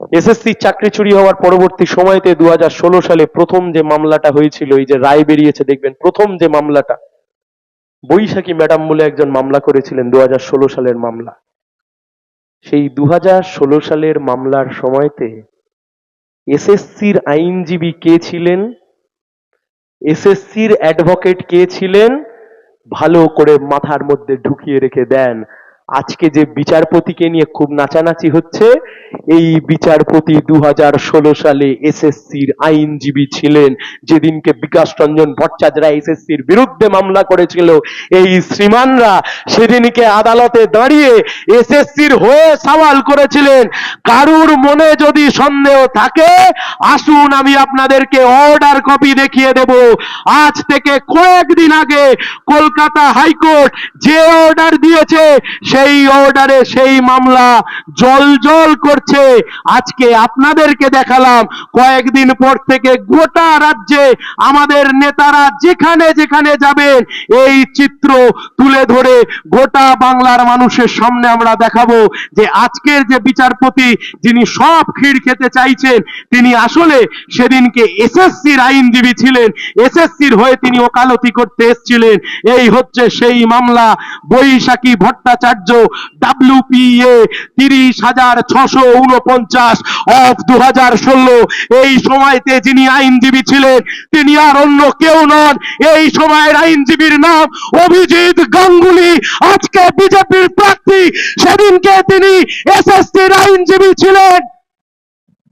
SSC চাকরি চুরি হওয়ার পরবর্তী সময়তে দু হাজার ষোলো সালে প্রথম যে মামলাটা হয়েছিল, এই যে রায় বেরিয়েছে, দেখবেন প্রথম যে মামলাটা, বৈশাখী ম্যাডাম বলে একজন মামলা করেছিলেন দু সালের মামলা। সেই দু হাজার ষোলো সালের মামলার সময়তে এসএসসির আইনজীবী কে ছিলেন? এসএসসির অ্যাডভোকেট কে ছিলেন? ভালো করে মাথার মধ্যে ঢুকিয়ে রেখে দেন আজকে যে বিচারপতিকে নিয়ে খুব নাচানাচি হচ্ছে, এই বিচারপতি দু হাজার ষোলো সালে এসএসসির আইনজীবী ছিলেন, যেদিনকে বিকাশ রঞ্জন ভট্টাচার্যরা এসএসসির বিরুদ্ধে মামলা করেছিল, এই শ্রীমানরা সেদিনকে আদালতে দাঁড়িয়ে এসএসসির হয়ে সওয়াল করেছিলেন, কারুর মনে যদি সন্দেহ থাকে, আসুন আমি আপনাদেরকে অর্ডার কপি দেখিয়ে দেব। আজ থেকে কয়েকদিন আগে কলকাতা হাইকোর্ট যে অর্ডার দিয়েছে সেই অর্ডারে সেই মামলা জল জল করছে। আজকে আপনাদেরকে দেখালাম, কয়েকদিন পর থেকে গোটা রাজ্যে আমাদের নেতারা যেখানে যেখানে যাবেন, এই চিত্র তুলে ধরে গোটা বাংলার মানুষের সামনে আমরা দেখাবো যে আজকের যে বিচারপতি, যিনি সব ক্ষীর খেতে চাইছেন, তিনি আসলে সেদিনকে এসএসসির আইনজীবী ছিলেন। এসএসসির হয়ে তিনি ওকালতি করতে এসেছিলেন। এই হচ্ছে সেই মামলা, বৈশাখী ভট্টাচার্য ডাব্লিউপিএ তিরিশ হাজার ছশো উনপঞ্চাশ অফ দু হাজার ষোলো। এই সময়তে যিনি আইনজীবী ছিলেন, তিনি আর অন্য কেউ নন। এই সময়ের আইনজীবীর নাম অভিজিৎ গাঙ্গুলি। আজকে বিজেপির প্রার্থী, সেদিনকে তিনি এসএসটির আইনজীবী ছিলেন।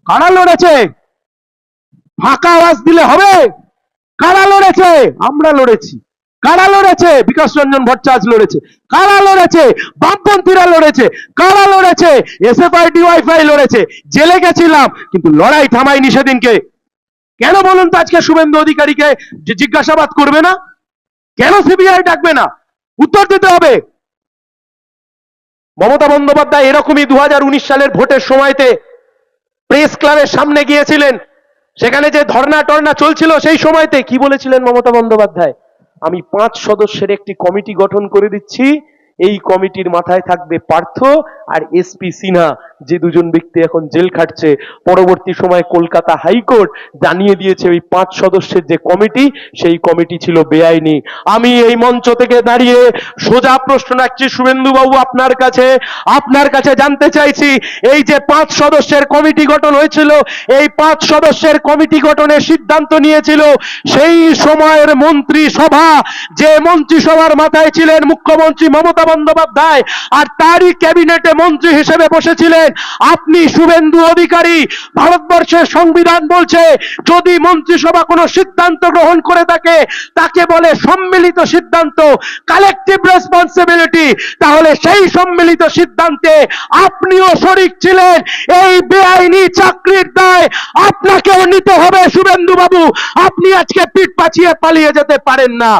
কারা লড়েছে? ফাঁকা আওয়াজ দিলে হবে? কারা লড়েছে? আমরা লড়েছি। কারা লড়েছে? বিকাশ রঞ্জন ভট্টাচার্য লড়েছে। কারা লড়েছে? বামপন্থীরা লড়েছে। কারা লড়েছে? SFI DYFI লড়েছে। জেলে গেছিলাম, কিন্তু লড়াই থামায়নি সেদিনকে। কেন বলুন তো আজকে শুভেন্দু অধিকারীকে জিজ্ঞাসাবাদ করবে না? কেন সিবিআই ডাকবে না? উত্তর দিতে হবে। মমতা বন্দ্যোপাধ্যায় এরকমই দু হাজার উনিশ সালের ভোটের সময়তে প্রেস ক্লাবের সামনে গিয়েছিলেন। সেখানে যে ধর্না টর্না চলছিল সেই সময়তে কি বলেছিলেন মমতা বন্দ্যোপাধ্যায়? আমি পাঁচ সদস্যের একটি কমিটি গঠন করে দিচ্ছি। এই কমিটির মাথায় থাকবে পার্থ আর এসপি সিনহা। যে দুজন ব্যক্তি এখন জেল খাটছে, পরবর্তী সময় কলকাতা হাইকোর্ট জানিয়ে দিয়েছে ওই পাঁচ সদস্যের যে কমিটি, সেই কমিটি ছিল বেআইনি। আমি এই মঞ্চ থেকে দাঁড়িয়ে সোজা প্রশ্ন রাখছি শুভেন্দু বাবু আপনার কাছে আপনার কাছে জানতে চাইছি, এই যে পাঁচ সদস্যের কমিটি গঠন হয়েছিল, এই পাঁচ সদস্যের কমিটি গঠনের সিদ্ধান্ত নিয়েছিল, সেই সময়ের মন্ত্রী সভা যে মন্ত্রিসভার মাথায় ছিলেন মুখ্যমন্ত্রী মমতা বন্দ্যোপাধ্যায় আর তারই ক্যাবিনেটে মন্ত্রী হিসেবে বসেছিলেন। আপনি শুভেন্দু অধিকারী, ভারতবর্ষের সংবিধান বলছে, যদি মন্ত্রিসভা কোনো সিদ্ধান্ত গ্রহণ করে থাকে, তাকে বলে সম্মিলিত সিদ্ধান্ত কালেকটিভ রেসপন্সিবিলিটি তাহলে সেই সম্মিলিত সিদ্ধান্তে আপনিও শরিক ছিলেন, এই বেআইনি চাকরির দায় আপনাকেও নিতে হবে শুভেন্দু বাবু আপনি আজকে পিঠ পাছিয়ে পালিয়ে যেতে পারেন না।